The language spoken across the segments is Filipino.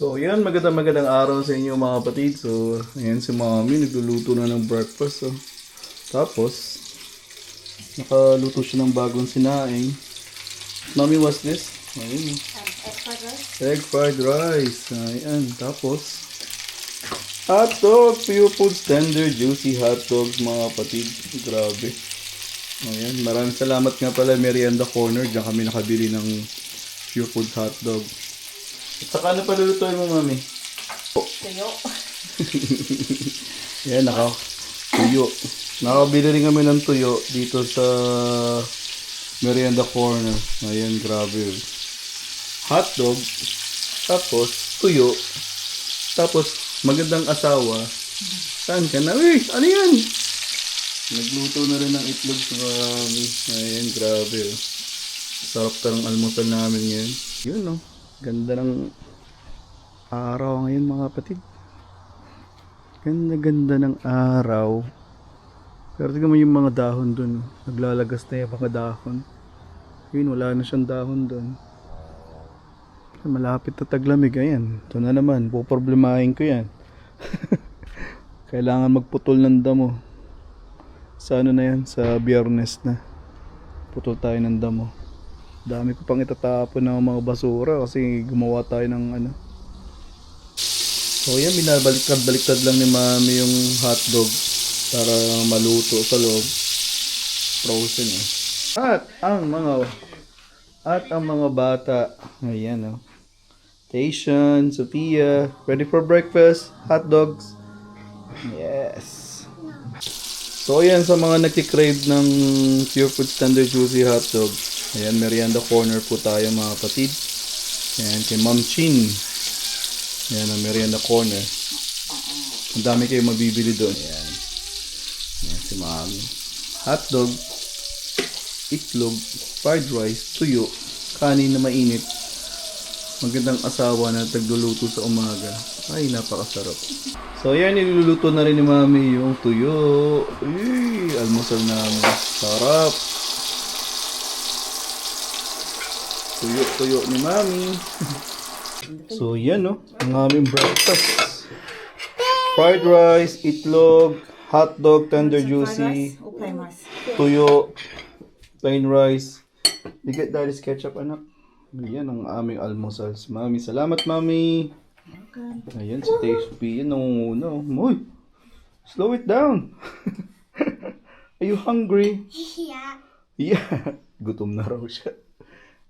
So, yan, magandang magandang araw sa inyo mga kapatid. So, ayan si Mami, nagluluto na ng breakfast. So. Tapos, nakaluto siya ng bagong sinaing. Mami, what's this? Ayun. Egg fried rice. Ayan. Tapos, hot dog. Pure Foods tender, juicy hot dogs mga kapatid. Grabe. Ayan. Maraming salamat nga pala Merienda Corner. Diyan kami nakabili ng Pure Foods hot dog. At saka ano pa lulutuin mo, Mami? Tuyo. Yan, naka tuyo. Nakabili rin kami ng tuyo dito sa Merienda Corner. Ayan, grabe. Hot dog, tapos tuyo, tapos magandang asawa. Saan ka na? Uy, ano yan? Nagluto na rin ng itlog sa mami. Ayan, grabe. oh. Sarap tarang almusal namin ngayon. Yun, no? Ganda ng araw ngayon, mga kapatid. Ganda-ganda ng araw. Pero tignan mo yung mga dahon dun. Naglalagas na yung mga dahon. Yun, wala na siyang dahon dun. Malapit na taglamig. Ayan, ito na naman. Puproblemahin ko yan. Kailangan magputol ng damo. Sa ano na yan? Sa biyernes na. Putol tayo ng damo. Dami ko pang itatapon ng mga basura kasi gumawa tayo ng ano. So yan, binabaliktad-baliktad lang ni mami yung hotdog para maluto sa loob. Frozen eh. At ang mga at ang mga bata, ayan oh. Station, Sophia, ready for breakfast, hot dogs. Yes. So ayan sa mga nagki-crave ng Pure Food Standard Juicy Hot Dog. Ayan, merienda corner po tayo mga kapatid. Ayan, kay Ma'am Chin. Ayan, ang merienda corner. Ang dami kayo mabibili doon. Ayan. Ayan, si Mami. Hot dog, itlog, fried rice, tuyo, kanin na mainit. Magandang asawa na tagluluto sa umaga. Ay, napakasarap. So, yan, niluluto na rin ni Mami yung tuyo. Uy, almusal namin. Sarap. Tuyo-tuyo ni Mami. so, yan, no? Ang aming breakfast. Fried rice, itlog, hot dog, tender juicy, Or plain rice? tuyo, plain rice. You get daddy's ketchup, anak. Yan ang aming almusal. Mami, salamat, Mami. Ayan, si Tasty. Yan, nangunguna. oh. Moy, slow it down. Are you hungry? Yeah. Yeah. Gutom na raw siya.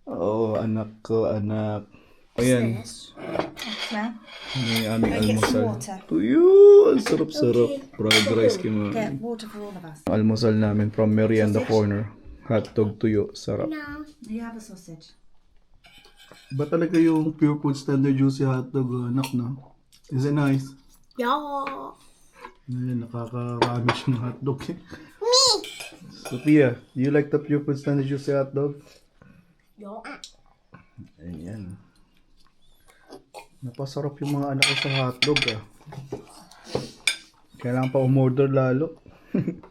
Oo, anak ko, anak. Ayan, aming Can I get some almusal. water? Tuyo, ang sarap-sarap. Fried rice kay Mami. Get water for all of us. Almusal namin from Merienda Corner. Hotdog tuyo, sarap. No. You have a sausage. Ba talaga yung pure food standard juicy hotdog, uh, anak na? Is it nice? Yeah. Ayan, nakakarami siyang hotdog. eh. Me. Sophia, do you like the pure food standard juicy hotdog? Yeah. Ayan. Napasarap yung mga anak ko sa hotdog ah. Kailangan pa umorder lalo.